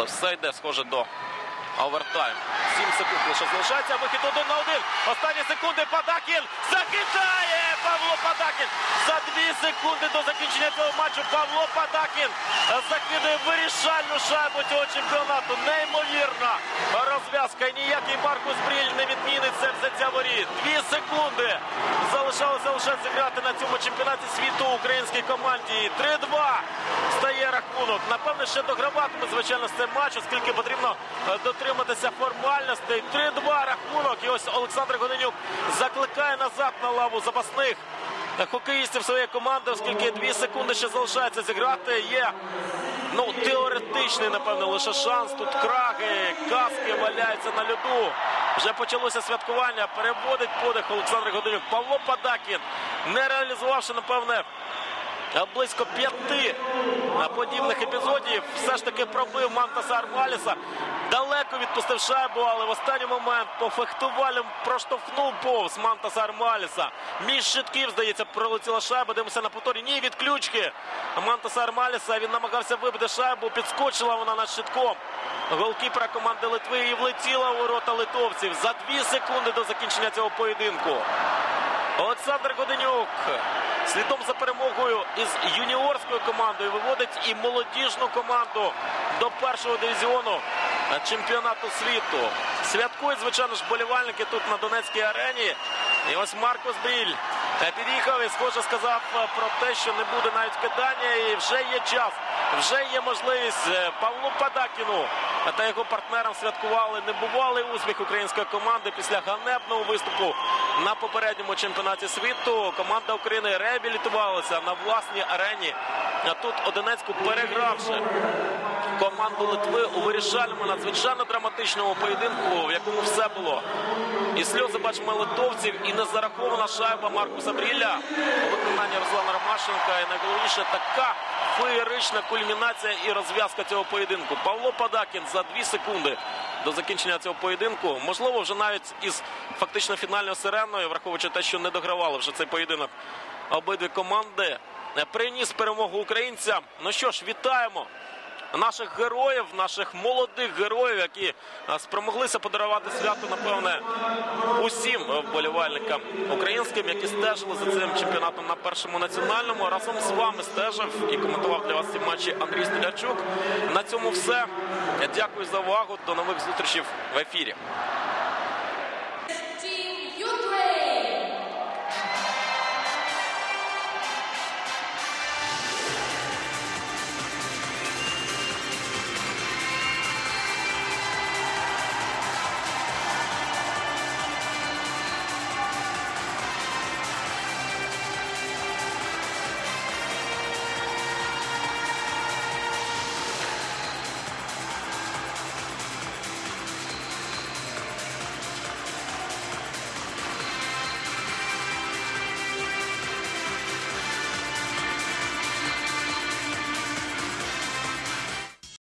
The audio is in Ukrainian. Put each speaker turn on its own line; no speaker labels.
Але все йде, схоже, до овертайм. Сім секунд лише залишається. Вихід один на один. Останні секунди Падакін закидає Павло Падакін. За дві секунди до закінчення цього матчу Павло Падакін закидає вирішальну шайбу цього чемпіонату. Неймовірна розв'язка. Ніякий Маркус Бріль не відмінить це взяття воріт. Дві секунди залишалося лише зіграти на цьому чемпіонаті світу українській команді. 3-2 стає рахунок. Напевне, ще дограватиме, звичайно, з цим матч, оскільки потрібно е, дотриматися формальностей. 3-2 рахунок. І ось Олександр Годенюк закликає назад на лаву запасних хокеїстів своєї команди, оскільки дві секунди ще залишається зіграти. Є ну, теоретичний, напевно, лише шанс. Тут краги, каски валяються на льоду. Вже почалося святкування. Переводить подих Олександр Годенюк. Павло Падакін, не реалізувавши, напевне, близько п'яти подібних епізодів. Все ж таки пробив Мантаса Армаліса. Далеко відпустив шайбу, але в останній момент по фехтувальним проштовхнув повз Мантаса Армаліса. Між щитків, здається, пролетіла шайба. Дивимося на повторі. Ні, від ключки Мантаса Армаліса. Він намагався вибити шайбу. Підскочила вона над щитком. Голкіпера команди Литви і влетіла у ворота литовців за дві секунди до закінчення цього поєдинку. Олександр Годенюк слідом за перемогою із юніорською командою виводить і молодіжну команду до першого дивізіону чемпіонату світу. Святкують, звичайно ж, болівальники тут на Донецькій арені. І ось Маркос Бріль під'їхав і схоже сказав про те, що не буде навіть кидання. І вже є час, вже є можливість Павлу Падакіну та його партнерам святкували небувалий успіх української команди після ганебного виступу на попередньому чемпіонаті світу. Команда України реабілітувалася на власній арені. А тут Одинецьку перегравши команду Литви у вирішальному надзвичайно драматичному поєдинку, в якому все було. І сльози бачимо литовців, і не зарахована шайба Маркуса Бріля у виконанні Руслана Ромашенка. І найголовніше така феєрична кульмінація і розв'язка цього поєдинку. Павло Падакін за дві секунди до закінчення цього поєдинку. Можливо, вже навіть із фактично фінальною сиреною, враховуючи те, що не догравали вже цей поєдинок обидві команди. Приніс перемогу українцям. Ну що ж, вітаємо наших героїв, наших молодих героїв, які спромоглися подарувати свято, напевне, усім вболівальникам українським, які стежили за цим чемпіонатом на першому національному. Разом з вами стежив і коментував для вас ці матчі Андрій Стелячук. На цьому все. Дякую за увагу. До нових зустрічей в ефірі.